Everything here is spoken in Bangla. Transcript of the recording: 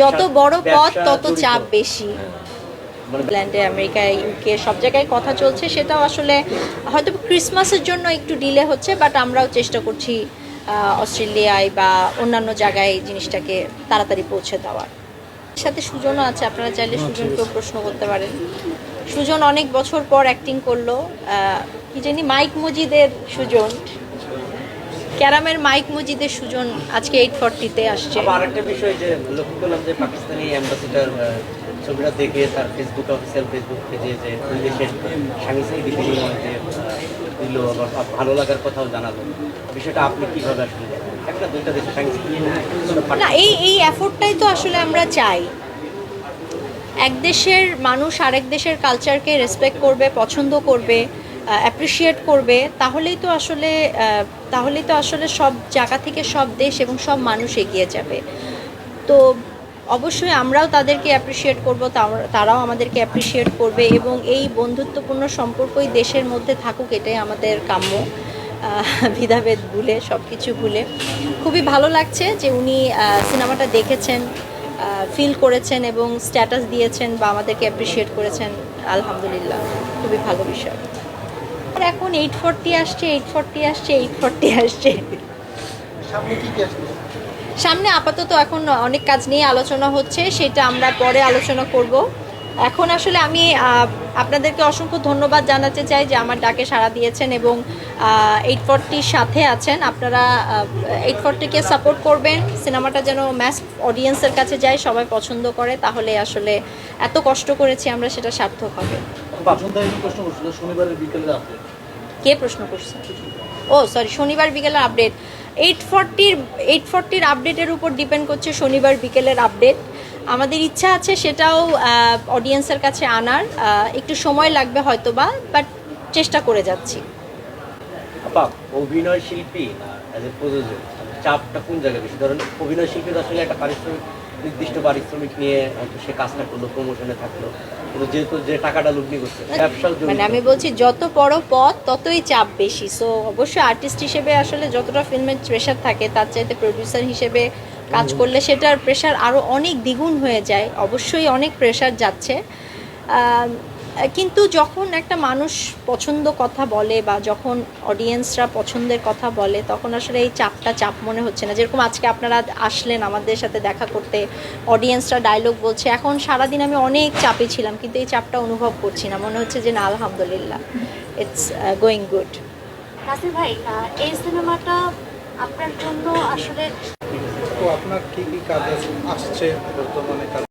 যত বড় পথ তত চাপ বেশি। ইংল্যান্ডে আমেরিকায় ইউকে সব জায়গায় কথা চলছে সেটাও আসলে হয়তো ক্রিসমাসের জন্য একটু ডিলে হচ্ছে বাট আমরাও চেষ্টা করছি অস্ট্রেলিয়ায় বা অন্যান্য জায়গায় জিনিসটাকে তাড়াতাড়ি পৌঁছে দেওয়ার। সাথে সুজনও আছে আপনারা চাইলে সুজনকেও প্রশ্ন করতে পারেন। সুজন অনেক বছর পর অ্যাক্টিং করল কি জানি মাইক মজিদের সুজন। ক্যারামের মাইক মজিদের সুজন আজকে এইট ফর্টিতে আসছে। আরেকটা বিষয় যে লক্ষ্য করলাম যে পাকিস্তানি অ্যাম্বাসিডার ছবিটা দেখে তার ফেসবুক অফিসিয়াল ফেসবুক পেজে যে দুই দেশের সাংস্কৃতিক বিনিময় যে দিল আবার ভালো লাগার কথাও জানালো। বিষয়টা আপনি কীভাবে আসলে একটা দুইটা দেশের সাংস্কৃতিক না এই এই এফোর্টটাই তো আসলে আমরা চাই। এক দেশের মানুষ আরেক দেশের কালচারকে রেসপেক্ট করবে পছন্দ করবে। অ্যাপ্রিসিয়েট করবে, তাহলেই তো আসলে তাহলেই তো আসলে সব জায়গা থেকে সব দেশ এবং সব মানুষ এগিয়ে যাবে। তো অবশ্যই আমরাও তাদেরকে অ্যাপ্রিসিয়েট করব তারাও আমাদেরকে অ্যাপ্রিসিয়েট করবে এবং এই বন্ধুত্বপূর্ণ সম্পর্কই দেশের মধ্যে থাকুক, এটাই আমাদের কাম্য ভেদাভেদ ভুলে সব কিছু ভুলে। খুবই ভালো লাগছে যে উনি সিনেমাটা দেখেছেন ফিল করেছেন এবং স্ট্যাটাস দিয়েছেন বা আমাদেরকে অ্যাপ্রিসিয়েট করেছেন, আলহামদুলিল্লাহ। খুবই ভালো বিষয়। এখন এইট ফোরটি আসছে এইট ফোরটি আসছে এইট ফোরটি আসছে। সামনে আপাতত এখন অনেক কাজ নিয়ে আলোচনা হচ্ছে সেটা আমরা পরে আলোচনা করব। এখন আসলে আমি আপনাদেরকে অসংখ্য ধন্যবাদ জানাতে চাই যে আমার ডাকে সাড়া দিয়েছেন এবং এইট ফোরটির সাথে আছেন। আপনারা এইট ফোরটিকে সাপোর্ট করবেন। সিনেমাটা যেন ম্যাস অডিয়েন্সের কাছে যায় সবাই পছন্দ করে তাহলে আসলে এত কষ্ট করেছি আমরা সেটা সার্থক হবে। কি প্রশ্ন করছে? ও সরি শনিবার বিকেলের আপডেট এইট ফর্টির এইট ফর্টির আপডেটের উপর ডিপেন্ড করছে শনিবার বিকেলের আপডেট আমাদের ইচ্ছা আছে সেটাও অডিয়েন্সের কাছে আনার। একটু সময় লাগবে হয়তো বা বাট চেষ্টা করে যাচ্ছি। আপা অভিনয় শিল্পী প্রযোজক? চাপটা কোন জায়গায় বেশি? ধরেন অভিনয় শিল্পীর আসলে একটা পারিশ্রমিক নির্দিষ্ট পারিশ্রমিক নিয়ে হয়তো সে কাজটা করল প্রমোশনে থাকল। কিন্তু যেহেতু যে টাকাটা লুটনি করছে ব্যবসা মানে আমি বলছি যত বড় পথ ততই চাপ বেশি। সো অবশ্যই আর্টিস্ট হিসেবে আসলে যতটা ফিল্মের প্রেশার থাকে তার চাইতে প্রডিউসার হিসেবে কাজ করলে সেটার প্রেশার আরও অনেক দ্বিগুণ হয়ে যায়। অবশ্যই অনেক প্রেশার যাচ্ছে। কিন্তু যখন একটা মানুষ পছন্দ কথা বলে বা যখন অডিয়েন্সরা পছন্দের কথা বলে তখন আসলে এই চাপটা চাপ মনে হচ্ছে না। যেরকম আজকে আপনারা আসলেন আমাদের সাথে দেখা করতে অডিয়েন্সরা ডায়লগ বলছে এখন সারাদিন আমি অনেক চাপে ছিলাম কিন্তু এই চাপটা অনুভব করছি না। মনে হচ্ছে যে না আলহামদুলিল্লাহ ইটস গোয়িং গুড নাসির ভাই এই সিনেমাটা আপনার জন্য আসলে তো আপনার কি কি কাজ আসছে বর্তমানে? কাজ